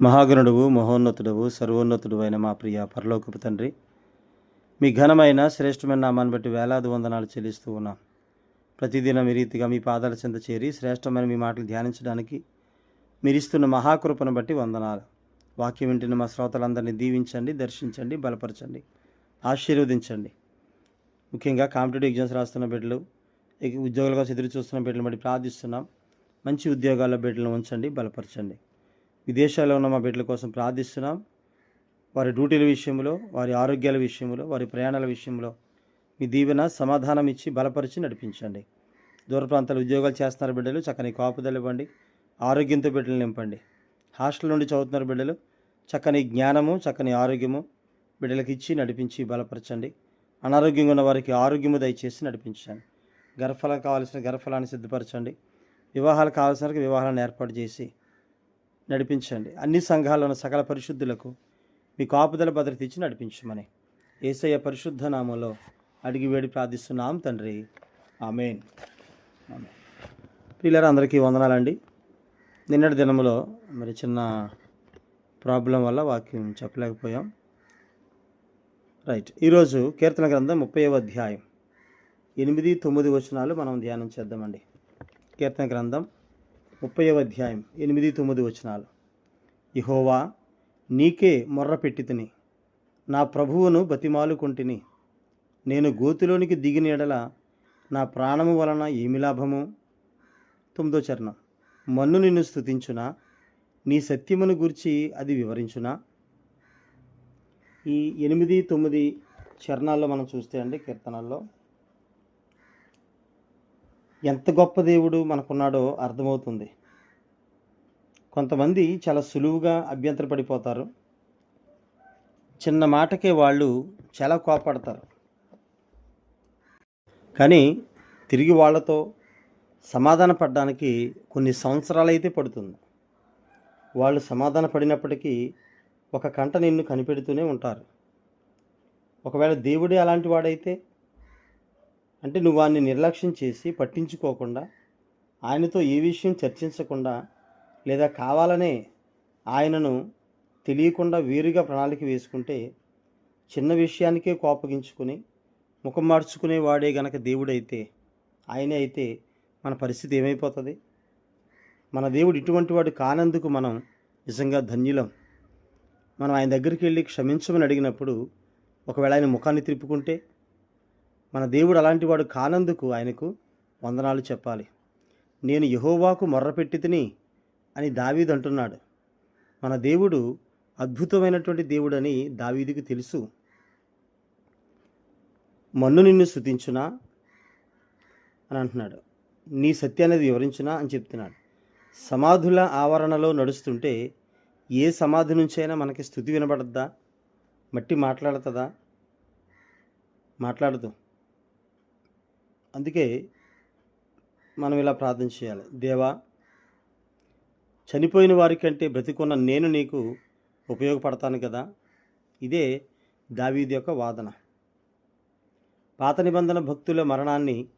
మహాగణుడువు మహోన్నతుడవు సర్వోన్నతుడు అయిన మా ప్రియ పరలోకపు తండ్రి మీ ఘనమైన శ్రేష్టమైన నామాన్ని బట్టి వేలాది వందనాలు చెల్లిస్తూ ఉన్నాం. ప్రతిదినం మీ రీతిగా మీ పాదాల చెంత చేరి శ్రేష్టమైన మీ మాటలు ధ్యానించడానికి మీరు ఇస్తున్న మహాకృపను బట్టి వందనాలు. వాక్యం వింటున్న మా శ్రోతలందరినీ దీవించండి దర్శించండి బలపరచండి ఆశీర్వదించండి. ముఖ్యంగా కాంపిటేటివ్ ఎగ్జామ్స్ రాస్తున్న బిడ్డలు ఉద్యోగాల కోసం ఎదురు చూస్తున్న బిడ్డలు బట్టి ప్రార్థిస్తున్నాం. మంచి ఉద్యోగాల్లో బిడ్డలను ఉంచండి బలపరచండి. విదేశాల్లో ఉన్న మా బిడ్డల కోసం ప్రార్థిస్తున్నాం. వారి డ్యూటీల విషయంలో వారి ఆరోగ్యాల విషయంలో వారి ప్రయాణాల విషయంలో మీ దీవెన సమాధానం ఇచ్చి బలపరిచి నడిపించండి. దూర ప్రాంతాల ఉద్యోగాలు చేస్తున్నారు బిడ్డలు చక్కని కాపుదలు ఇవ్వండి. ఆరోగ్యంతో బిడ్డలు నింపండి. హాస్టల్ నుండి చదువుతున్నారు బిడ్డలు చక్కని జ్ఞానము చక్కని ఆరోగ్యము బిడ్డలకు ఇచ్చి నడిపించి బలపరచండి. అనారోగ్యంగా ఉన్న వారికి ఆరోగ్యము దయచేసి నడిపించండి. గర్భఫలం కావాల్సిన గర్భఫలాన్ని సిద్ధపరచండి. వివాహాలు కావాల్సిన వివాహాలను ఏర్పాటు చేసి నడిపించండి. అన్ని సంఘాలను ఉన్న సకల పరిశుద్ధులకు మీ కాపుదల భద్రత ఇచ్చి నడిపించమని ఏసయ్య పరిశుద్ధ నామంలో అడిగి వేడి ప్రార్థిస్తున్నాం తండ్రి. ఆమెన్. ఆమెన్. పిల్లలు అందరికీ వందనాలండి. నిన్నటి దినములో మరి చిన్న ప్రాబ్లం వల్ల వాక్యం చెప్పలేకపోయాం. రైట్. ఈరోజు కీర్తన గ్రంథం ముప్పైవ అధ్యాయం. ఎనిమిది తొమ్మిది వచనాలు మనం ధ్యానం చేద్దామండి. కీర్తన గ్రంథం ముప్పైవ అధ్యాయం ఎనిమిది తొమ్మిది వచనాలు. ఇహోవా నీకే మొర్ర పెట్టితిని నా ప్రభువును బతిమాలుకొంటిని. నేను గోతిలోనికి దిగిన ఎడల నా ప్రాణము వలన ఏమి లాభము? తొమ్మిదో చరణం. మన్ను నిన్ను స్థుతించునా నీ సత్యమును గురించి అది వివరించునా? ఈ ఎనిమిది తొమ్మిది చరణాల్లో మనం చూస్తే అండి కీర్తనల్లో ఎంత గొప్ప దేవుడు మనకున్నాడో అర్థమవుతుంది. కొంతమంది చాలా సులువుగా అభ్యంతరపడిపోతారు. చిన్న మాటకే వాళ్ళు చాలా కోపడతారు. కానీ తిరిగి వాళ్ళతో సమాధాన పడడానికి కొన్ని సంవత్సరాలు అయితే పడుతుంది. వాళ్ళు సమాధాన పడినప్పటికీ ఒక కంట నిన్ను కనిపెడుతూనే ఉంటారు. ఒకవేళ దేవుడే అలాంటి వాడైతే అంటే నువ్వు వాడిని నిర్లక్ష్యం చేసి పట్టించుకోకుండా ఆయనతో ఏ విషయం చర్చించకుండా లేదా కావాలనే ఆయనను తెలియకుండా వేరుగా ప్రణాళిక వేసుకుంటే చిన్న విషయానికే కోపగించుకుని ముఖం మార్చుకునే వాడే గనక దేవుడైతే ఆయనే అయితే మన పరిస్థితి ఏమైపోతుంది? మన దేవుడు ఇటువంటి వాడు కానందుకు మనం నిజంగా ధన్యులం. మనం ఆయన దగ్గరికి వెళ్ళి క్షమించమని అడిగినప్పుడు ఒకవేళ ఆయన ముఖాన్ని తిప్పుకుంటే మన దేవుడు అలాంటి వాడు కానందుకు ఆయనకు వందనాలు చెప్పాలి. నేను యహోవాకు మొర్రపెట్టి తిని అని దావీదు అంటున్నాడు. మన దేవుడు అద్భుతమైనటువంటి దేవుడని దావీదుకి తెలుసు. మన్ను నిన్ను శుతించునా అని అంటున్నాడు. నీ సత్యాన్ని వివరించునా అని చెప్తున్నాడు. సమాధుల ఆవరణలో నడుస్తుంటే ఏ సమాధి నుంచైనా మనకి స్థుతి వినబడద్దా? మట్టి మాట్లాడుతుందా? మాట్లాడదు. అందుకే మనం ఇలా ప్రార్థన చేయాలి. దేవా చనిపోయిన వారికంటే బ్రతికున్న నేను నీకు ఉపయోగపడతాను కదా? ఇదే దావీది యొక్క వాదన. పాత నిబంధన భక్తుల మరణాన్ని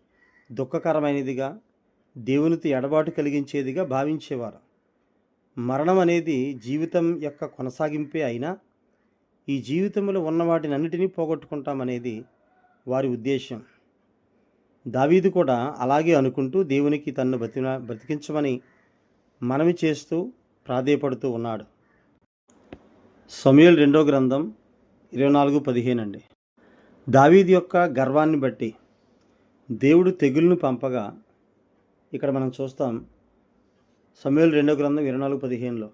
దుఃఖకరమైనదిగా దేవునితో ఎడబాటు కలిగించేదిగా భావించేవారు. మరణం అనేది జీవితం యొక్క కొనసాగింపే అయినా ఈ జీవితంలో ఉన్న వాటినన్నిటినీ పోగొట్టుకుంటామనేది వారి ఉద్దేశం దావీదు కూడా అలాగే అనుకుంటూ దేవునికి తన్ను బ్రతిన బ్రతికించమని మనవి చేస్తూ ప్రాధేయపడుతూ ఉన్నాడు. సమయల్ రెండో గ్రంథం ఇరవై నాలుగు పదిహేను అండి. దావీదు యొక్క గర్వాన్ని బట్టి దేవుడు తెగులను పంపగా ఇక్కడ మనం చూస్తాం సమయల్ రెండో గ్రంథం ఇరవై నాలుగు పదిహేనులో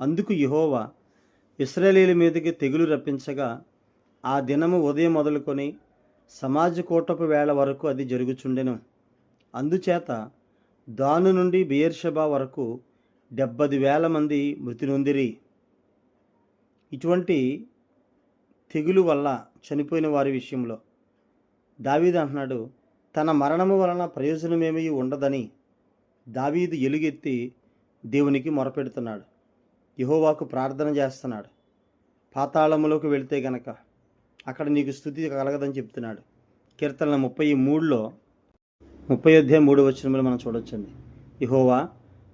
అందుకు యహోవా ఇస్రాయేలీల మీదకి తెగులు రప్పించగా ఆ దినము ఉదయం మొదలుకొని సమాజ కూటపు వేళ వరకు అది జరుగుచుండెను. అందుచేత దాను నుండి బియర్షబా వరకు డెబ్బది వేల మంది మృతి నొందిరి ఇటువంటి తెగులు వల్ల చనిపోయిన వారి విషయంలో దావీదు అంటున్నాడు తన మరణము వలన ప్రయోజనమేమీ ఉండదని దావీదు ఎలుగెత్తి దేవునికి మొరపెడుతున్నాడు. యహోవాకు ప్రార్థన చేస్తున్నాడు. పాతాళములోకి వెళితే గనక అక్కడ నీకు స్థుతి కలగదని చెప్తున్నాడు. కీర్తన ముప్పై మూడులో ముప్పై అధ్యాయం మూడు వచనములు మనం చూడొచ్చండి. ఇహోవా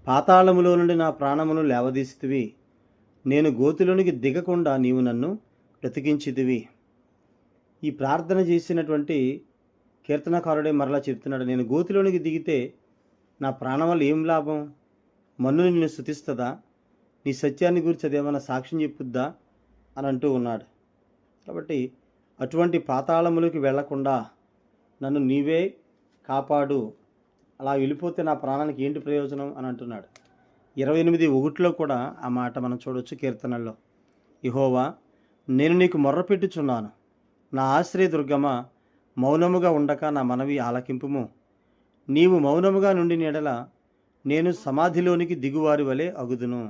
పాతాళములో నుండి నా ప్రాణమును లేవదీస్తువి. నేను గోతిలోనికి దిగకుండా నీవు నన్ను బ్రతికించిదివి ఈ ప్రార్థన చేసినటువంటి కీర్తనకారుడే మరలా చెప్తున్నాడు నేను గోతిలోనికి దిగితే నా ప్రాణం వల్ల ఏం లాభం? మన్ను నిన్ను స్థుతిస్తుందా? నీ సత్యాన్ని గురించి అదేమైనా సాక్ష్యం చెప్పుద్దా? అని అంటూ ఉన్నాడు. కాబట్టి అటువంటి పాతాళములకి వెళ్ళకుండా నన్ను నీవే కాపాడు. అలా వెళ్ళిపోతే నా ప్రాణానికి ఏంటి ప్రయోజనం అని అంటున్నాడు. ఇరవై ఎనిమిది ఒకటిలో కూడా ఆ మాట మనం చూడవచ్చు కీర్తనల్లో. ఇహోవా నేను నీకు మొర్రపెట్టుచున్నాను నా ఆశ్రయ దుర్గమ మౌనముగా ఉండక నా మనవి ఆలకింపుము. నీవు మౌనముగా నుండి నెడల నేను సమాధిలోనికి దిగువారి వలె అగుదును.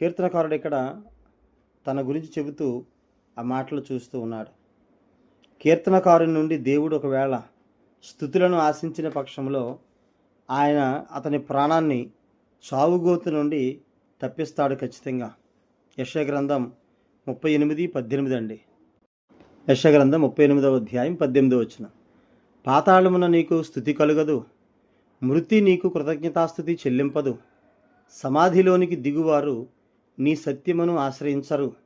కీర్తనకారుడు ఇక్కడ తన గురించి చెబుతూ ఆ మాటలు చూస్తూ ఉన్నాడు. కీర్తనకారుని నుండి దేవుడు ఒకవేళ స్థుతులను ఆశించిన పక్షంలో ఆయన అతని ప్రాణాన్ని చావుగోతు నుండి తప్పిస్తాడు ఖచ్చితంగా. యశగ్రంథం ముప్పై ఎనిమిది పద్దెనిమిది అండి. యశగ్రంథం ముప్పై ఎనిమిదవ అధ్యాయం పద్దెనిమిదో వచ్చిన పాతాళమున నీకు స్థుతి కలుగదు. మృతి నీకు కృతజ్ఞతాస్థుతి చెల్లింపదు. సమాధిలోనికి దిగువారు నీ సత్యమును ఆశ్రయించరు.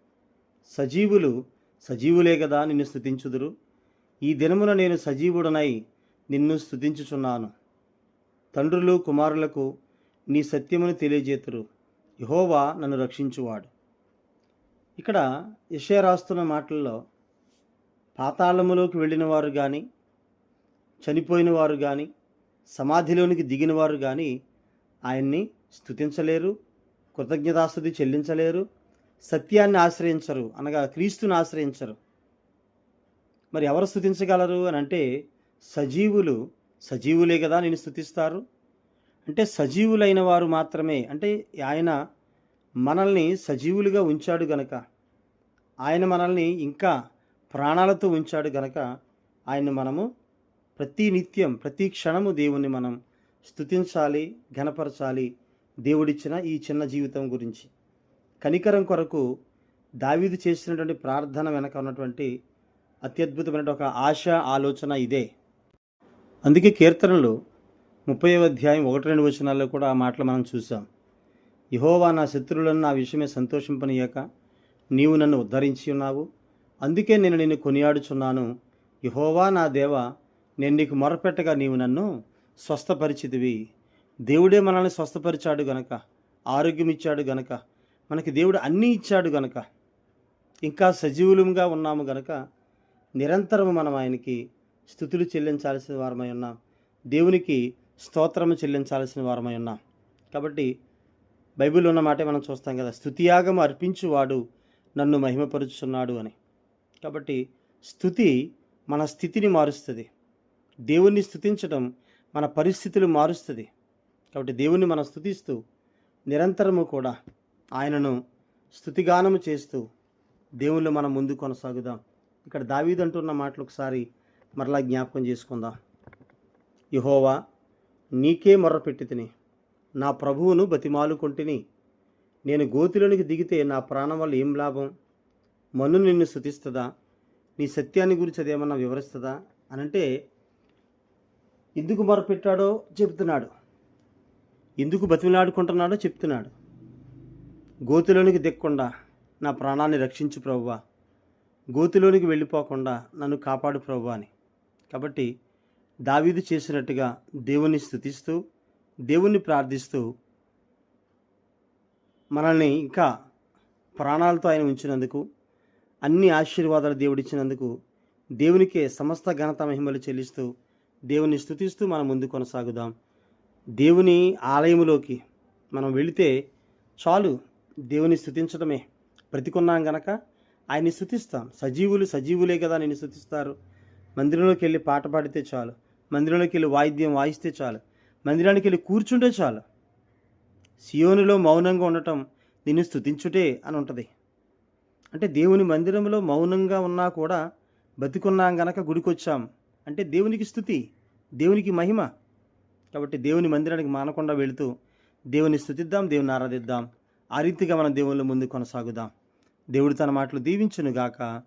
సజీవులు సజీవులే కదా నిన్ను స్థుతించుదురు ఈ దినమున నేను సజీవుడనై నిన్ను స్థుతించుచున్నాను తండ్రులు కుమారులకు నీ సత్యమును తెలియజేతురు. యహోవా నన్ను రక్షించువాడు. ఇక్కడ యషయ రాస్తున్న మాటల్లో పాతాళములోకి వెళ్ళిన వారు కానీ చనిపోయిన వారు కానీ సమాధిలోనికి దిగిన వారు కానీ ఆయన్ని స్థుతించలేరు కృతజ్ఞతాస్థుతి చెల్లించలేరు సత్యాన్ని ఆశ్రయించరు అనగా క్రీస్తుని ఆశ్రయించరు. మరి ఎవరు స్థుతించగలరు అని అంటే సజీవులు సజీవులే కదా నేను స్థుతిస్తారు. అంటే సజీవులైన వారు మాత్రమే అంటే ఆయన మనల్ని సజీవులుగా ఉంచాడు గనక ఆయన మనల్ని ఇంకా ప్రాణాలతో ఉంచాడు గనక ఆయన మనము ప్రతి నిత్యం ప్రతి క్షణము దేవుణ్ణి మనం స్థుతించాలి ఘనపరచాలి దేవుడిచ్చిన ఈ చిన్న జీవితం గురించి. కనికరం కొరకు దావీదు చేసినటువంటి ప్రార్థన వెనక ఉన్నటువంటి అత్యద్భుతమైన ఒక ఆశ ఆలోచన ఇదే. అందుకే కీర్తనలు ముప్పై అధ్యాయం ఒకటి రెండు వచనాల్లో కూడా ఆ మాటలు మనం చూసాం. యహోవా నా శత్రువులను నా విషయమే సంతోషింపనీయక నీవు నన్ను ఉద్ధరించి ఉన్నావు. అందుకే నేను నిన్ను కొనియాడుచున్నాను. యహోవా నా దేవ నేను నీకు మొరపెట్టగా నీవు నన్ను స్వస్థపరిచితివి. దేవుడే మనల్ని స్వస్థపరిచాడు గనక ఆరోగ్యం ఇచ్చాడు గనక మనకి దేవుడు అన్నీ ఇచ్చాడు గనక ఇంకా సజీవులంగా ఉన్నాము గనక నిరంతరము మనం ఆయనకి స్థుతులు చెల్లించాల్సిన వారమై ఉన్నాం. దేవునికి స్తోత్రము చెల్లించాల్సిన వారమై ఉన్నాం. కాబట్టి బైబిల్ ఉన్న మాటే మనం చూస్తాం కదా స్థుతియాగము అర్పించువాడు నన్ను మహిమపరుచున్నాడు అని. కాబట్టి స్థుతి మన స్థితిని మారుస్తుంది. దేవుణ్ణి స్థుతించడం మన పరిస్థితులు మారుస్తుంది. కాబట్టి దేవుణ్ణి మనం స్థుతిస్తూ నిరంతరము కూడా ఆయనను స్థుతిగానము చేస్తూ దేవుళ్ళు మనం ముందు కొనసాగుదాం. ఇక్కడ దావీద్ అంటున్న మాటలు ఒకసారి మరలా జ్ఞాపకం చేసుకుందాం. యహోవా నీకే మొర్రపెట్టి తిని నా ప్రభువును బతిమాలుకొంటిని నేను గోతిలోనికి దిగితే నా ప్రాణం వల్ల ఏం లాభం? మన్ను నిన్ను స్థుతిస్తుందా నీ సత్యాన్ని గురించి అదేమన్నా వివరిస్తుందా? అనంటే ఎందుకు మొరపెట్టాడో చెప్తున్నాడు ఎందుకు బతిమిలాడుకుంటున్నాడో చెప్తున్నాడు. గోతిలోనికి దిక్కుండా నా ప్రాణాన్ని రక్షించు ప్రవ్వా. గోతిలోనికి వెళ్ళిపోకుండా నన్ను కాపాడు ప్రవ్వా అని. కాబట్టి దావీదు చేసినట్టుగా దేవుని స్థుతిస్తూ దేవుణ్ణి ప్రార్థిస్తూ మనల్ని ఇంకా ప్రాణాలతో ఆయన ఉంచినందుకు అన్ని ఆశీర్వాదాలు దేవుడిచ్చినందుకు దేవునికే సమస్త ఘనత మహిమలు చెల్లిస్తూ దేవుని స్థుతిస్తూ మనం ముందు కొనసాగుదాం. దేవుని ఆలయములోకి మనం వెళితే చాలు దేవుని స్థుతించడమే బ్రతికున్నాం గనక ఆయన్ని స్థుతిస్తాం. సజీవులు సజీవులే కదా నేను స్థుతిస్తారు. మందిరంలోకి వెళ్ళి పాట పాడితే చాలు. మందిరంలోకి వెళ్ళి వాయిద్యం వాయిస్తే చాలు. మందిరానికి వెళ్ళి కూర్చుంటే చాలు. సియోనులో మౌనంగా ఉండటం నిన్ను స్థుతించుటే అని ఉంటుంది. అంటే దేవుని మందిరంలో మౌనంగా ఉన్నా కూడా బతికున్నాం గనక గుడికొచ్చాం. అంటే దేవునికి స్థుతి దేవునికి మహిమ కాబట్టి దేవుని మందిరానికి మానకుండా వెళుతూ దేవుని స్థుతిద్దాం దేవుని ఆరాధిద్దాం. ఆ రీతిగా మన దేవుళ్ళ ముందు కొనసాగుదాం. దేవుడు తన మాటలు దీవించునుగాక.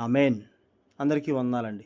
అమెన్ అందరికీ వందాలండి.